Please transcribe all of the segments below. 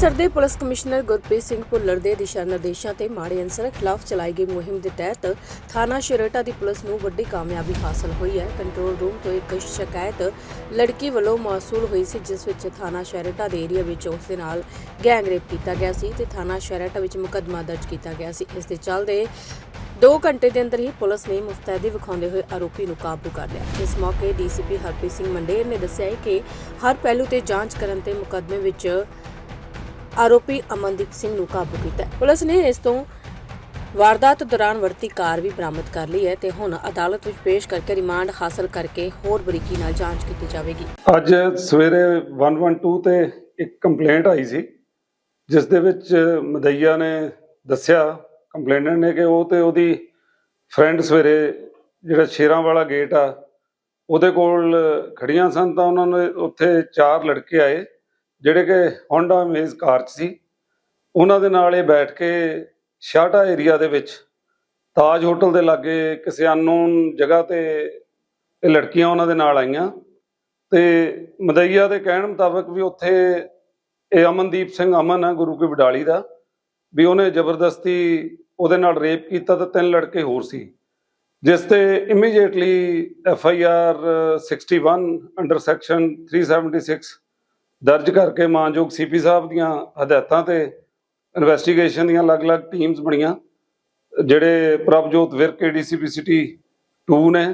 ਅੰਮ੍ਰਿਤਸਰ ਦੇ police commissioner Gurpreet Singh Bhullar ਦੇ ਦਿਸ਼ਾ ਨਿਰਦੇਸ਼ਾਂ ਤੇ ਮਾੜੇ ਅਨਸਰਾਂ ਖਿਲਾਫ ਚਲਾਈ ਗਈ ਮੁਹਿੰਮ ਦੇ ਤਹਿਤ ਥਾਣਾ ਸ਼ਰੇਟਾ ਦੀ ਪੁਲਿਸ ਨੂੰ ਵੱਡੀ ਕਾਮਯਾਬੀ ਹਾਸਲ ਹੋਈ ਹੈ। ਕੰਟਰੋਲ ਰੂਮ ਤੋਂ ਇੱਕ ਸ਼ਿਕਾਇਤ ਲੜਕੀ ਵੱਲੋਂ ਮੌਸੂਲ ਹੋਈ ਸੀ, ਜਿਸ ਵਿੱਚ ਥਾਣਾ ਸ਼ਰੇਟਾ ਦੇ ਏਰੀਆ ਵਿੱਚ ਉਸ ਦੇ ਨਾਲ ਗੈਂਗ ਰੇਪ ਕੀਤਾ ਗਿਆ ਸੀ ਤੇ ਥਾਣਾ ਸ਼ਰੇਟਾ ਵਿੱਚ ਮੁਕੱਦਮਾ ਦਰਜ ਕੀਤਾ ਗਿਆ ਸੀ। ਇਸ ਦੇ ਚੱਲਦੇ 2 ਘੰਟੇ ਦੇ ਅੰਦਰ ਹੀ ਪੁਲਿਸ ਨੇ ਮੁਸਤੈਦੀ ਵਿਖਾਉਂਦੇ ਹੋਏ ਆਰੋਪੀ ਨੂੰ ਕਾਬੂ ਕਰ ਲਿਆ। ਇਸ ਮੌਕੇ ਡੀਸੀਪੀ ਹਰਪ੍ਰੀਤ ਸਿੰਘ ਮੰਡੇਰ ਨੇ ਦੱਸਿਆ ਕਿ ਹਰ ਪਹਿਲੂ ਤੇ ਜਾਂਚ ਕਰਨ ਤੇ ਮੁਕੱਦਮੇ ਵਿੱਚ ਆਰੋਪੀ ਅਮਨਦੀਪ ਸਿੰਘ ਨੂੰ ਕਾਬੂ ਕੀਤਾ ਹੈ। ਪੁਲਿਸ ਨੇ ਇਸ ਤੋਂ ਵਾਰਦਾਤ ਦੌਰਾਨ ਵਰਤੀ ਕਾਰ ਵੀ ਬਰਾਮਦ ਕਰ ਲਈ ਹੈ ਤੇ ਹੁਣ ਅਦਾਲਤ ਵਿੱਚ ਪੇਸ਼ ਕਰਕੇ ਰਿਮਾਂਡ ਹਾਸਲ ਕਰਕੇ ਹੋਰ ਬਰੀਕੀ ਨਾਲ ਜਾਂਚ ਕੀਤੀ ਜਾਵੇਗੀ ਅੱਜ ਸਵੇਰੇ 112 ਤੇ ਇੱਕ ਕੰਪਲੇਂਟ ਆਈ ਸੀ, ਜਿਸ ਦੇ ਵਿੱਚ ਮਦਈਆ ਨੇ ਦੱਸਿਆ ਕੰਪਲੇਨੈਂਟ ਨੇ ਕਿ ਉਹ ਤੇ ਉਹਦੀ ਫਰੈਂਡ ਸਵੇਰੇ ਜਿਹੜਾ ਸ਼ੇਰਾਂ ਵਾਲਾ ਗੇਟ ਆ, ਉਹਦੇ ਕੋਲ ਖੜੀਆਂ ਸਨ ਤਾਂ ਉਹਨਾਂ ਨੇ ਉੱਥੇ ਚਾਰ ਲੜਕੇ ਆਏ ਜਿਹੜੇ ਕਿ ਹੋਂਡਾ ਅਮੇਜ਼ ਕਾਰ 'ਚ ਸੀ, ਉਹਨਾਂ ਦੇ ਨਾਲ ਇਹ ਬੈਠ ਕੇ ਸ਼ਾਟਾ ਏਰੀਆ ਦੇ ਵਿੱਚ ਤਾਜ ਹੋਟਲ ਦੇ ਲਾਗੇ ਕਿਸੇ ਅਨਨੋਨ ਜਗ੍ਹਾ ਤੇ ਇਹ ਲੜਕੀਆਂ ਉਹਨਾਂ ਦੇ ਨਾਲ ਆਈਆਂ ਤੇ ਮਦਈਆ ਦੇ ਕਹਿਣ ਮੁਤਾਬਕ ਵੀ ਉੱਥੇ ਇਹ ਅਮਨਦੀਪ ਸਿੰਘ ਅਮਨ ਆ, ਗੁਰੂ ਕੀ ਬਡਾਲੀ ਦਾ, ਵੀ ਉਹਨੇ ਜ਼ਬਰਦਸਤੀ ਉਹਦੇ ਨਾਲ ਰੇਪ ਕੀਤਾ ਤੇ ਤਿੰਨ ਲੜਕੇ ਹੋਰ ਸੀ, ਜਿਸ ਤੇ immediately F I R 61 under section 376 ਦਰਜ ਕਰਕੇ ਮਾਨਯੋਗ ਸੀਪੀ ਸਾਹਿਬ ਦੀਆਂ ਹਦਾਇਤਾਂ ਤੇ ਇਨਵੈਸਟੀਗੇਸ਼ਨ ਦੀਆਂ ਅਲੱਗ-ਅਲੱਗ ਟੀਮਸ ਬਣੀਆਂ। ਜਿਹੜੇ ਪ੍ਰਭਜੋਤ ਵਿਰਕ ਡੀਸੀਪੀ ਸਿਟੀ 2 ਨੇ,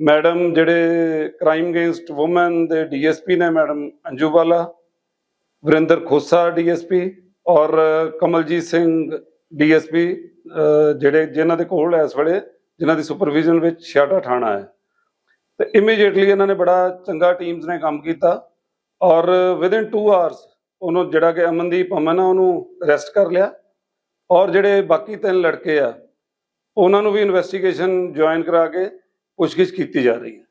ਮੈਡਮ ਜਿਹੜੇ ਕ੍ਰਾਈਮ ਅਗੇਂਸਟ ਔਮਨ ਦੇ ਡੀਐਸਪੀ ਨੇ, ਮੈਡਮ ਅੰਜੂ ਬਾਲਾ, ਵਰਿੰਦਰ ਖੋਸਾ ਡੀਐਸਪੀ ਔਰ ਕਮਲਜੀਤ ਸਿੰਘ ਡੀਐਸਪੀ ਜਿਹੜੇ ਜਿਨ੍ਹਾਂ ਦੇ ਕੋਲ ਇਸ ਵੇਲੇ, ਜਿਨ੍ਹਾਂ ਦੀ ਸੁਪਰਵਿਜ਼ਨ ਵਿੱਚ ਛਿਆਟਾ ਥਾਣਾ ਹੈ। ਤੇ ਇਮੀਡੀਏਟਲੀ ਇਹਨਾਂ ਨੇ ਬੜਾ ਚੰਗਾ ਟੀਮਸ ਨੇ ਕੰਮ ਕੀਤਾ। ਔਰ ਵਿਦਿਨ 2 ਆਵਰਸ ਉਹਨੂੰ ਜਿਹੜਾ ਕਿ ਅਮਨਦੀਪ ਅਮਨ ਆ, ਉਹਨੂੰ ਅਰੈਸਟ ਕਰ ਲਿਆ। ਔਰ ਜਿਹੜੇ ਬਾਕੀ ਤਿੰਨ ਲੜਕੇ ਆ, ਉਹਨਾਂ ਨੂੰ ਵੀ ਇਨਵੈਸਟੀਗੇਸ਼ਨ ਜੁਆਇਨ ਕਰਾ ਕੇ ਪੁੱਛਗਿੱਛ ਕੀਤੀ ਜਾ ਰਹੀ ਹੈ।